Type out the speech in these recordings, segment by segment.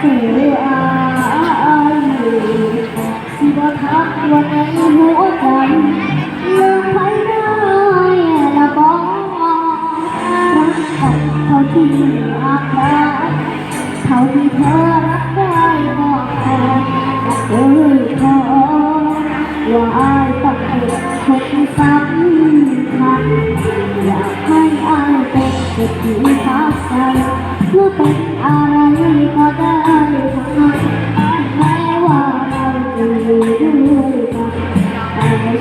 อหน้าเธอายสิว่าทักว่าในหัวใจลือกใครได้ละบอกรักกับเท่าที่รักได้เท่าที่เธอรักได้บอกเอ้ยขอว่าอายต้องเป็นคนสำคัญอยากให้อายเป็นเด็กที่พักใจเพื่อเป็น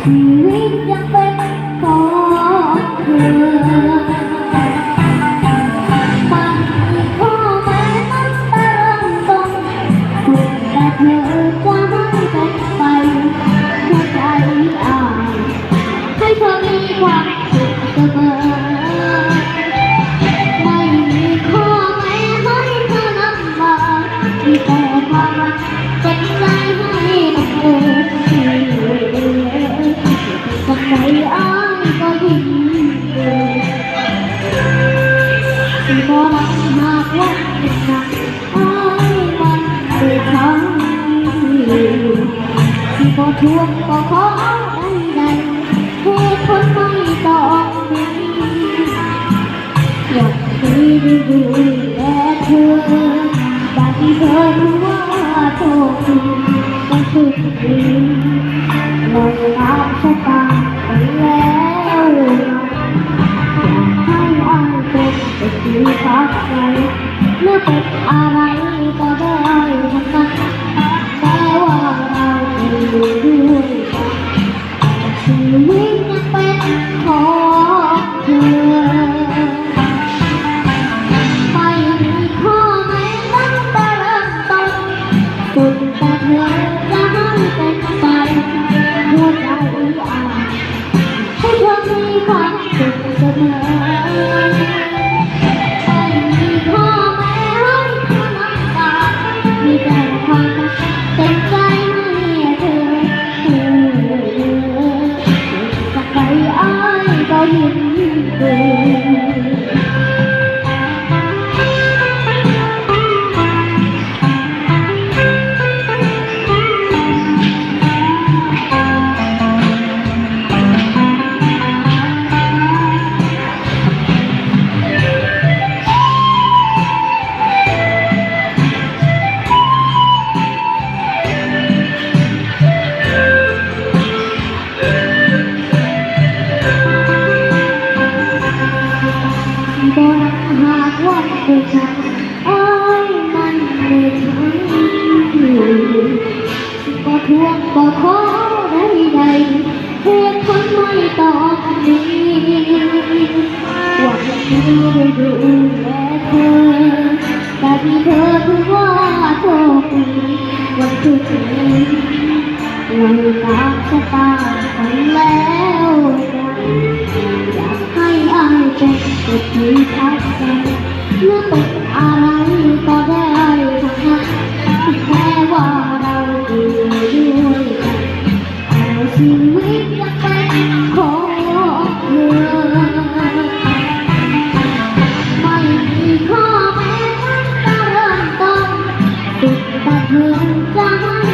ชีวิตยังเป็นของเธอมันมีข้อแม้ต้องต่เริ่มต้นแต่เธอจะไม่เป็นไปหัวใจอายให้เธอมีความสุขเสมอ หากว่าเป็นหนักอ้ายมันเป็นทางที่บ่ทวงบ่ขอใดๆเหตุผลไม่ต้องมีอยากให้ได้ดูแลเธอแต่ที่เธอรู้ว่าโชคดีก็คือดี ด็กที่พักใจเมื่อเป็นอะไรก็ได้ทั้งนั้นแต่ว่าเราจะอยู่ด้วยกันชีวิตยังเป็นของเธอไม่มีข้อแม้ตั้งแต่เริ่มต้นสุดแต่เธอจะให้เป็นไปหัวใจอ่านให้เธอมีความสุขเสมอ ว่าเป็นฉันอ้ยมันไม่ทันบ่ทวงบ่ขอใดๆเหตุผลไม่ต้องมีหวังที่ได้ดูแลเธอแต่ที่เธอถือว่าโชคดีวันทุกนี้วันตามชะตา เป็นเด็กที่พักใจเมื่อเป็นอะไรก็ได้ทั้งนั้นแค่ว่าเราอยู่ด้วยกันแต่ชีวิตยังเป็นของเธอไม่มีข้อแม้ตั้งแต่เริ่มต้นสุดแต่เธอจะ